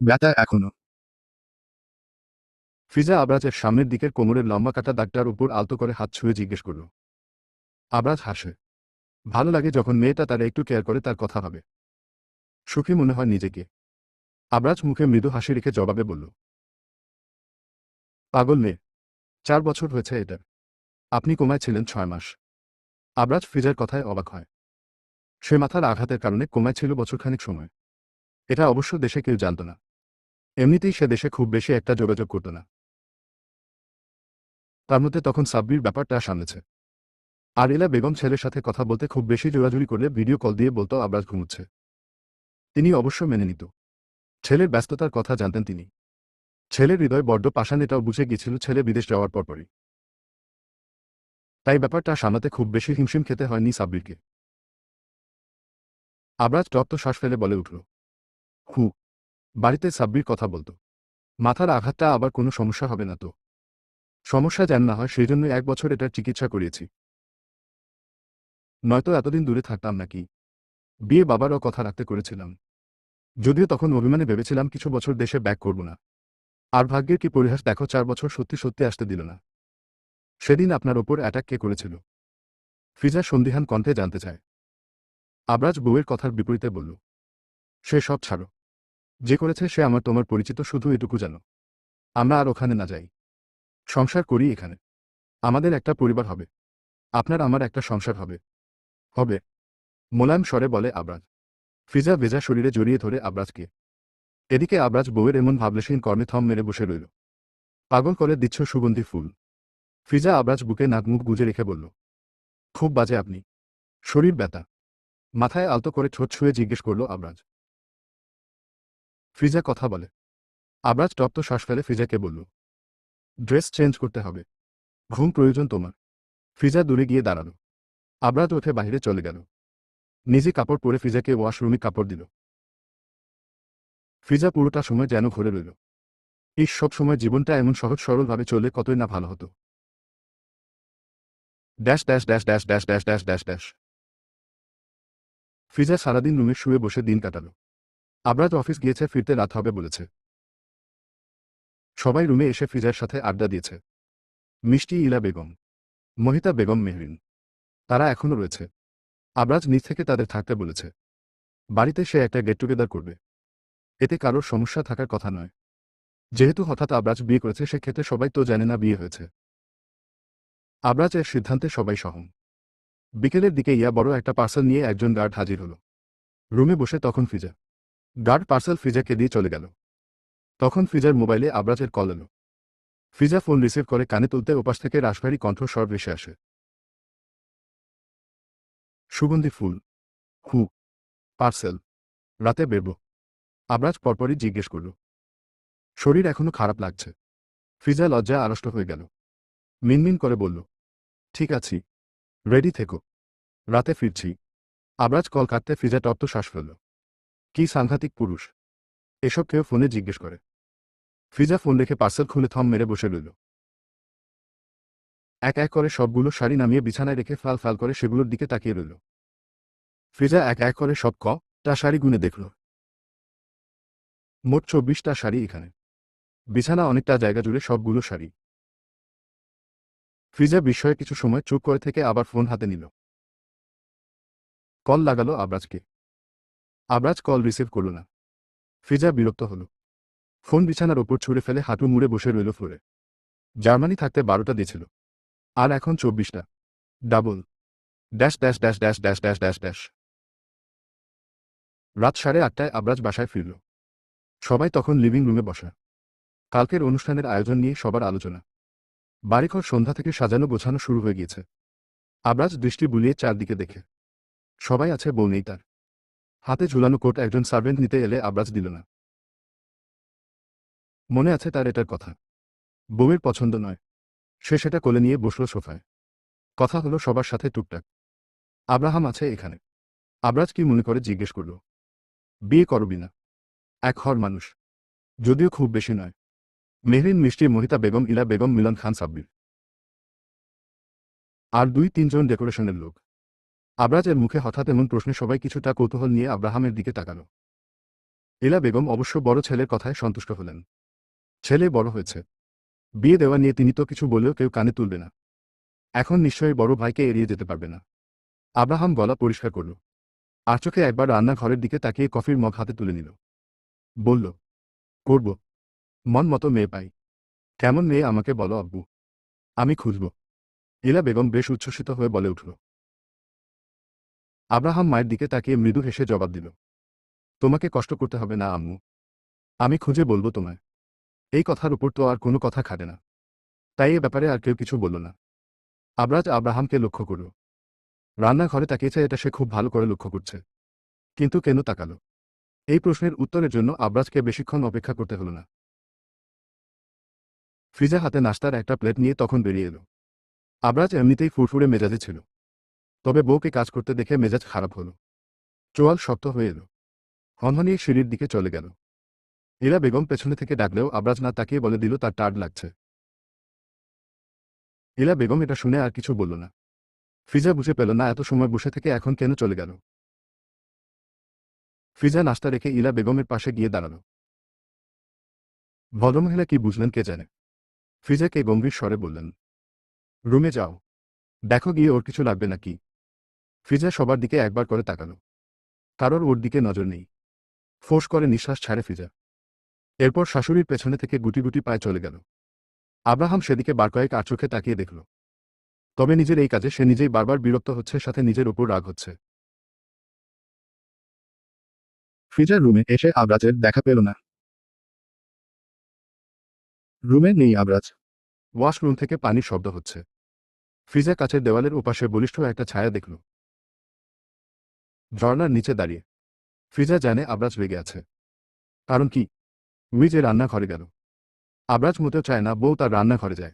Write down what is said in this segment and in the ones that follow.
ব্যথা এখনও। ফিজা আবরাজের সামনের দিকের কোমরের লম্বা কাটা দাগটার উপর আলতো করে হাত ছুঁয়ে জিজ্ঞেস করল, আবরাজ হাসে। ভালো লাগে যখন মেয়েটা তার একটু কেয়ার করে তার কথা ভাবে। সুখী মনে হয় নিজেকে। আবরাজ মুখে মৃদু হাসি রেখে জবাবে বলল, পাগল মেয়ে, চার বছর হয়েছে এটার আপনি কোমায় ছিলেন ছয় মাস। আবরাজ ফিজার কথায় অবাক হয়। সে মাথার আঘাতের কারণে কোমায় ছিল বছরখানেক সময়। এটা অবশ্য দেশে কেউ জানত না। এমনিতেই সে দেশে খুব বেশি একটা যোগাযোগ করত না। তার মধ্যে তখন সাব্বির ব্যাপারটা সামলেছে। আর এলা বেগম ছেলের সাথে কথা বলতে খুব বেশি জোরাজুরি করলে ভিডিও কল দিয়ে বলতো আবরাজ ঘুমুচ্ছে। তিনি অবশ্য মেনে নিত। ছেলের ব্যস্ততার কথা জানতেন তিনি। ছেলের হৃদয় বড্ড পাষাণ এটাও বুঝে গিয়েছিল ছেলে বিদেশ যাওয়ার পরপরই। তাই ব্যাপারটা সামলাতে খুব বেশি হিমশিম খেতে হয়নি সাব্বিরকে। আবরাজ টপ্ত শ্বাস ফেলে বলে উঠল, হু বাড়িতে সাব্বির কথা বলতো। মাথার আঘাতটা আবার কোনো সমস্যা হবে না তো? সমস্যা যেন না হয় সেই জন্য এক বছর এটার চিকিৎসা করিয়েছি। নয়তো এতদিন দূরে থাকতাম নাকি? বিয়ে বাবারও কথা রাখতে করেছিলাম। যদিও তখন অভিমানে ভেবেছিলাম কিছু বছর দেশে ব্যাক করব না। আর ভাগ্যের কি পরিহাস, দেখো চার বছর সত্যি সত্যি আসতে দিল না। সেদিন আপনার ওপর অ্যাটাক কে করেছিল? ফিজা সন্দিহান কণ্ঠে জানতে চায়। আবরাজ বউয়ের কথার বিপরীতে বলল, সে সব ছাড়ো। যে করেছে সে আমার তোমার পরিচিত, শুধু এটুকু জানো। আমরা আর ওখানে না যাই। সংসার করি এখানে। আমাদের একটা পরিবার হবে। আপনার আমার একটা সংসার হবে। হবে। মোলায়েম স্বরে বলে আবরাজ। ফিজা ভেজা শরীরে জড়িয়ে ধরে আবরাজকে। এদিকে আবরাজ বউয়ের এমন ভাবলেশীন কর্মে থম মেরে বসে রইল। পাগল করে দিচ্ছ সুগন্ধি ফুল। ফিজা আবরাজ বুকে নাক মুখ গুজে রেখে বলল, খুব বাজে আপনি। শরীর ব্যথা। মাথায় আলতো করে ঠোঁট ছুঁয়ে জিজ্ঞেস করল আবরাজ। ফিজা কথা বলে। আবরাজ টপ্ত শ্বাস ফেলে ফ্রিজাকে বলল, ড্রেস চেঞ্জ করতে হবে। ঘুম প্রয়োজন তোমার। ফ্রিজা দূরে গিয়ে দাঁড়াল। আবরাজ উঠে বাইরে চলে গেল। নিজে কাপড় পরে ফিজাকে ওয়াশরুমে কাপড় দিল। ফ্রিজা পুরোটা সময় যেন ঘুরে রইল। এই সব সময় জীবনটা এমন সহজ সরলভাবে চললে কতই না ভালো হতো। Dash dash dash dash dash dash dash dash dash. Fiza সারাদিন রুমে শুয়ে বসে দিন কাটালো। আবরাজ অফিস গিয়েছে, ফিরতে রাত হবে বলেছে। সবাই রুমে এসে ফিজার সাথে আড্ডা দিয়েছে। মিষ্টি ইলা বেগম, মহিতা বেগম মেহরিন, তারা এখনও রয়েছে। আবরাজ নিজ থেকে তাদের থাকতে বলেছে। বাড়িতে সে একটা গেট টুগেদার করবে। এতে কারোর সমস্যা থাকার কথা নয়। যেহেতু হঠাৎ আবরাজ বিয়ে করেছে, সেক্ষেত্রে সবাই তো জানে না বিয়ে হয়েছে। আবরাজ এর সিদ্ধান্তে সবাই সহম। বিকেলের দিকে ইয়া বড় একটা পার্সেল নিয়ে একজন গার্ড হাজির হল। রুমে বসে তখন ফিজা গার্ড পার্সেল ফিজাকে দিয়ে চলে গেল। তখন ফিজার মোবাইলে আবরাজের কল এলো। ফিজা ফোন রিসিভ করে কানে তুলতে ওপাশ থেকে রাশভারী কণ্ঠস্বর ভেসে আসে। সুগন্ধি ফুল, হু, পার্সেল, রাতে বেরব। আবরাজ পরপরই জিজ্ঞেস করল। শরীর এখনও খারাপ লাগছে। ফিজা লজ্জায় আড়ষ্ট হয়ে গেল। মিনমিন করে বলল, ঠিক আছি। রেডি থেকো। রাতে ফিরছি। আবরাজ কল কাটতে ফিজা টপ্ত শ্বাস ফেলল। কি সাংঘাতিক পুরুষ? এসব কেউ ফোনে জিজ্ঞেস করে। ফিজা ফোন রেখে পার্সেল খুলে থম মেরে বসে রইল। এক এক করে সবগুলো শাড়ি নামিয়ে বিছানায় রেখে ফাল ফাল করে সেগুলোর দিকে তাকিয়ে রইল। ফিজা এক এক করে সব ক টা শাড়ি গুনে দেখল। মোট চব্বিশটা শাড়ি এখানে। বিছানা অনেকটা জায়গা জুড়ে সবগুলো শাড়ি। ফিজা বিস্ময়ে কিছু সময় চুপ করে থেকে আবার ফোন হাতে নিল। কল লাগালো আবরাজকে। আবরাজ কল রিসিভ করল না। ফিজা বিরক্ত হল। ফোন বিছানার ওপর ছুঁড়ে ফেলে হাঁটু মুড়ে বসে রইল ফ্লোরে। জার্মানি থাকতে বারোটা দিয়েছিল। আর এখন চব্বিশটা। Double. Dash dash dash dash dash dash dash dash. রাত সাড়ে আটটায় আবরাজ বাসায় ফিরল। সবাই তখন লিভিং রুমে বসা। কালকের অনুষ্ঠানের আয়োজন নিয়ে সবার আলোচনা। বাড়িঘর সন্ধ্যা থেকে সাজানো গোছানো শুরু হয়ে গিয়েছে। আবরাজ দৃষ্টি বুলিয়ে চারদিকে দেখে। সবাই আছে বউ নেই তার। হাতে ঝুলানো কোট একজন সার্ভেন্ট নিতে এলে আবরাজ দিল না। মনে আছে তার এটার কথা। বউয়ের পছন্দ নয়। সে সেটা কোলে নিয়ে বসল সোফায়। কথা হলো সবার সাথে টুকটাক। আব্রাহাম আছে এখানে। আবরাজ কি মনে করে জিজ্ঞেস করল। বিয়ে করবি না। এক হর মানুষ। যদিও খুব বেশি নয়। মেহরিন, মিষ্টি, মহিতা বেগম, ইলা বেগম, মিলন খান, সাব্বির। আর দুই, তিনজন ডেকোরেশনের লোক। আবরাজের মুখে হঠাৎ এমন প্রশ্নে সবাই কিছুটা কৌতূহল নিয়ে আব্রাহামের দিকে তাকালো। এলা বেগম অবশ্য বড় ছেলের কথায় সন্তুষ্ট হলেন। ছেলে বড় হয়েছে। বিয়ে দেওয়া নিয়ে তিনি তো কিছু বলেও কেউ কানে তুলবে না। এখন নিশ্চয়ই বড় ভাইকে এড়িয়ে যেতে পারবে না। আব্রাহাম গলা পরিষ্কার করল। আর চোখে একবার রান্নাঘরের দিকে তাকিয়ে কফির মগ হাতে তুলে নিল। বলল, করব। মন মতো মেয়ে পাই। কেমন মেয়ে আমাকে বলো আব্বু। আমি খুঁজব। ইলা বেগম বেশ উচ্ছ্বসিত হয়ে বলে উঠল। আব্রাহাম মায়ের দিকে তাকিয়ে মৃদু হেসে জবাব দিল, তোমাকে কষ্ট করতে হবে না, আম্মু। আমি খুঁজে বলব তোমায়। এই কথার উপর তো আর কোনো কথা খাটে না। তাই এ ব্যাপারে আর কেউ কিছু বলল না। আবরাজ আব্রাহামকে লক্ষ্য করল। রান্নাঘরে তাকিয়েছে এটা সে খুব ভালো করে লক্ষ্য করছে। কিন্তু কেন তাকালো? এই প্রশ্নের উত্তরের জন্য আবরাজকে বেশিক্ষণ অপেক্ষা করতে হল না। ফ্রিজে হাতে নাস্তার একটা প্লেট নিয়ে তখন বেরিয়ে এলো। আবরাজ এমনিতেই ফুরফুরে মেজাজে ছিল। তবে বউকে কাজ করতে দেখে মেজাজ খারাপ হলো। চোয়াল শক্ত হয়ে এলো। হনহনিয়ে সিঁড়ির দিকে চলে গেল। এরা বেগম পেছনে থেকে ডাকলেও আবরাজ না তাকিয়ে বলে দিল, তার টার্ড লাগছে। ইলা বেগম এটা শুনে আর কিছু বলল না। ফিজা বুঝে পেল, না, এত সময় বসে থেকে এখন কেন চলে গেল? ফিজা নাস্তা রেখে ইলা বেগমের পাশে গিয়ে দাঁড়াল। ভদ্রমহিলা কি বুঝলেন কে জানে? ফিজাকে গম্ভীর স্বরে বললেন, রুমে যাও। দেখো গিয়ে ওর কিছু লাগবে নাকি? ফিজা সবার দিকে একবার করে তাকালো। কারোর ওর দিকে নজর নেই। ফোঁস করে নিঃশ্বাস ছাড়ে ফিজা। এরপর শাশুড়ির পেছনে থেকে গুটি গুটি পায়ে চলে গেল। আব্রাহাম সেদিকে বার কয়েক আর চোখে তাকিয়ে দেখল। তবে নিজের এই কাজে সে নিজেই বারবার বিরক্ত হচ্ছে, সাথে নিজের ওপর রাগ হচ্ছে। ফ্রিজার রুমে এসে আবরাজের দেখা পেল না। রুমে নেই আবরাজ। ওয়াশরুম থেকে পানির শব্দ হচ্ছে। ফ্রিজা কাছের দেওয়ালের ওপাশে বলিষ্ঠ একটা ছায়া দেখল। ঝর্ণার নিচে দাঁড়িয়ে। ফ্রিজা জানে আবরাজ রেগে আছে। কারণ কি? উইজে রান্নাঘরে গেল। আবরাজ মোটেও চায় না বউ তার রান্নাঘরে যায়।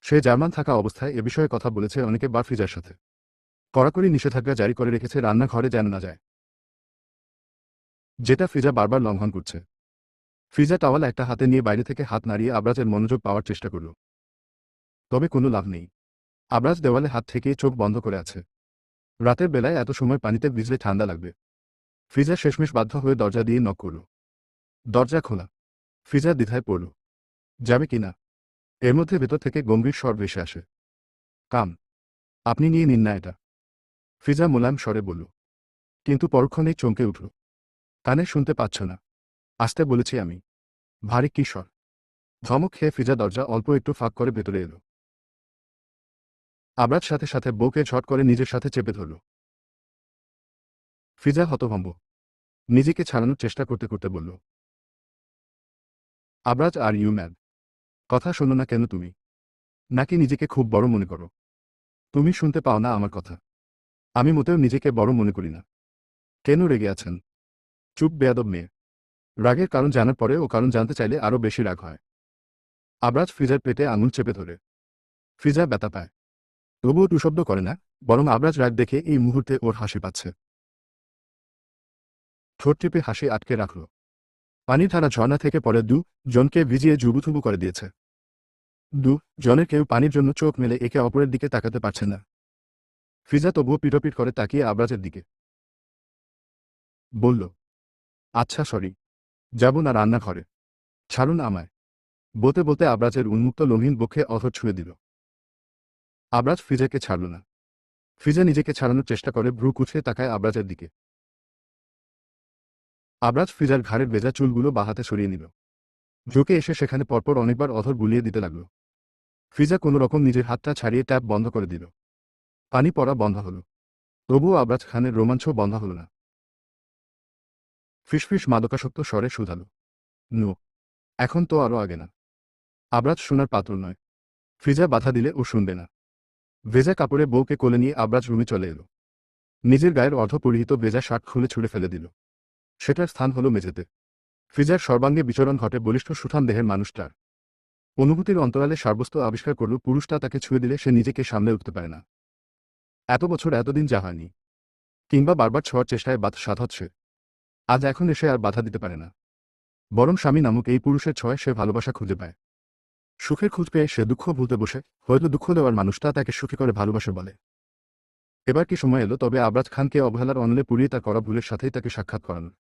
সে জার্মান থাকা অবস্থায় এ বিষয়ে কথা বলেছে অনেকে বার ফ্রিজার সাথে। কড়াকড়ি নিষেধাজ্ঞা জারি করে রেখেছে রান্নাঘরে যেন না যায়। যেটা ফ্রিজা বারবার লঙ্ঘন করছে। ফ্রিজা টাওয়াল একটা হাতে নিয়ে বাইরে থেকে হাত নাড়িয়ে আবরাজের মনোযোগ পাওয়ার চেষ্টা করল। তবে কোনো লাভ নেই। আবরাজ দেওয়ালে হাত থেকে চোখ বন্ধ করে আছে। রাতের বেলায় এত সময় পানিতে ভিজলে ঠান্ডা লাগবে। ফিজা শেষমেশ বাধ্য হয়ে দরজা দিয়ে নক করল। দরজা খোলা। ফিজা দ্বিধায় পড়ল। যাবে কি না? এর মধ্যে ভেতর থেকে গম্ভীর স্বর ভেসে আসে। কাম, আপনি নিয়ে নিন না এটা। ফিজা মোলায়ম স্বরে বলল। কিন্তু পরক্ষণেই চমকে উঠল। কানে শুনতে পাচ্ছ না। আসতে বলেছি আমি। ভারী কি স্বর? ধমক খেয়ে ফিজা দরজা অল্প একটু ফাঁক করে ভেতরে এলো। আবরাজ সাথে সাথে বউকে ঝট করে নিজের সাথে চেপে ধরল। ফিজা হতভম্ব। নিজেকে ছাড়ানোর চেষ্টা করতে করতে বলল, আবরাজ, আর ইউ ম্যাড কথা শোনো না কেন তুমি? নাকি নিজেকে খুব বড় মনে করো? তুমি শুনতে পাও না আমার কথা। আমি মোটেও নিজেকে বড় মনে করি না। কেন রেগে আছেন? চুপ, বেয়াদব মেয়ে। রাগের কারণ জানার পরে ও কারণ জানতে চাইলে আরও বেশি রাগ হয়। আবরাজ ফ্রিজার পেটে আঙুল চেপে ধরে। ফ্রিজা ব্যথা পায়। তবুও টুশব্দ করে না, বরং আবরাজ রাগ দেখে এই মুহূর্তে ওর হাসি পাচ্ছে। ঠোঁট টিপে হাসি আটকে রাখল। পানি ধারা ঝর্ণা থেকে পরে দু জনকে ভিজিয়ে জুবুথুবু করে দিয়েছে। দু জনের কেউ পানির জন্য চোখ মেলে একে অপরের দিকে তাকাতে পারছে না। ফিজা তবুও পিটপিট করে তাকিয়ে আবরাজের দিকে। বলল আচ্ছা সরি, যাব না রান্নাঘরে। ছাড়ুন আমায়। বলতে বলতে আবরাজের উন্মুক্ত লমহীন বক্ষে অথর ছুঁয়ে দিল। আবরাজ ফিজাকে ছাড়ল না। ফিজা নিজেকে ছাড়ানোর চেষ্টা করে, ভ্রু কুচকে তাকায় আবরাজের দিকে। আবরাজ ফিজার ঘাড়ের ভেজা চুলগুলো বাহাতে সরিয়ে নিল। ঝুঁকে এসে সেখানে পরপর অনেকবার অধর বুলিয়ে দিতে লাগল। ফিজা কোনো রকম নিজের হাতটা ছাড়িয়ে ট্যাপ বন্ধ করে দিল। পানি পড়া বন্ধ হল। তবুও আবরাজ খানের রোমাঞ্চ বন্ধ হল না। ফিসফিস মাদকাসক্ত স্বরে শুধাল। নো, এখন তো আরও আগে না। আবরাজ শোনার পাত্র নয়। ফ্রিজা বাধা দিলে ও শুনবে না। ভেজা কাপড়ে বউকে কোলে নিয়ে আবরাজ রুমে চলে এলো। নিজের গায়ের অর্ধপরিহিত ভেজা শার্ট খুলে ছুঁড়ে ফেলে দিল। সেটার স্থান হলো মেঝেতে। ফিজার সর্বাঙ্গে বিচরণ ঘটে বলিষ্ঠ সুঠাম দেহের মানুষটার। অনুভূতির অন্তরালে সাব্যস্ত আবিষ্কার করল পুরুষটা তাকে ছুঁয়ে দিলে সে নিজেকে সামনে উঠতে পারে না। এত বছর এতদিন যা হয়নি। কিংবা বারবার ছোঁয়ার চেষ্টায় বাধ সাধ হচ্ছে আজ এখন এসে আর বাধা দিতে পারে না। বরং স্বামী নামক এই পুরুষের ছয় সে ভালোবাসা খুঁজে পায়। সুখের খোঁজ পেয়ে সে দুঃখ ভুলতে বসে। হয়তো দুঃখ দেওয়ার মানুষটা তাকে সুখী করে ভালোবাসে বলে। এবার কি সময় এলো, তবে আবরাজ খানকে অবহেলার অনলে পুড়িয়ে তার করা ভুলের সাথেই তাকে সাক্ষাৎ করানোর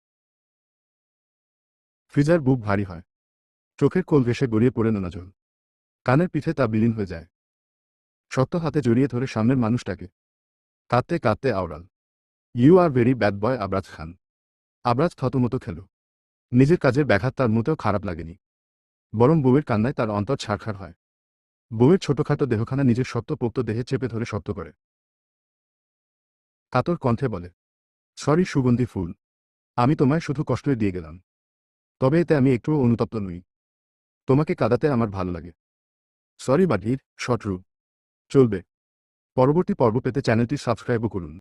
ফ্রিজার বুক ভারী হয়। চোখের কোল ভেসে গড়িয়ে পড়ে নোনা জল। কানের পিঠে তা বিলীন হয়ে যায়। শক্ত হাতে জড়িয়ে ধরে সামনের মানুষটাকে। কাঁদতে কাঁদতে আওড়াল। You are very bad boy Abraj Khan. Abraj থতমতো খেল। নিজের কাজের ব্যাঘাত তার মোটেও খারাপ লাগেনি। বরং বউয়ের কান্নায় তার অন্তর ছাড়খাড় হয়। বউয়ের ছোটখাটো দেহখানা নিজের শক্ত পোক্ত দেহে চেপে ধরে শক্ত করে। কাতর কণ্ঠে বলে, সরি সুগন্ধি ফুল, আমি তোমায় শুধু কষ্টই দিয়ে গেলাম। তবে এতে আমি একটুও অনুতপ্ত নই। তোমাকে কাদাতে আমার ভালো লাগে। সরি বাটির শটরু। চলবে। পরবর্তী পর্ব পেতে চ্যানেলটি সাবস্ক্রাইবও করুন।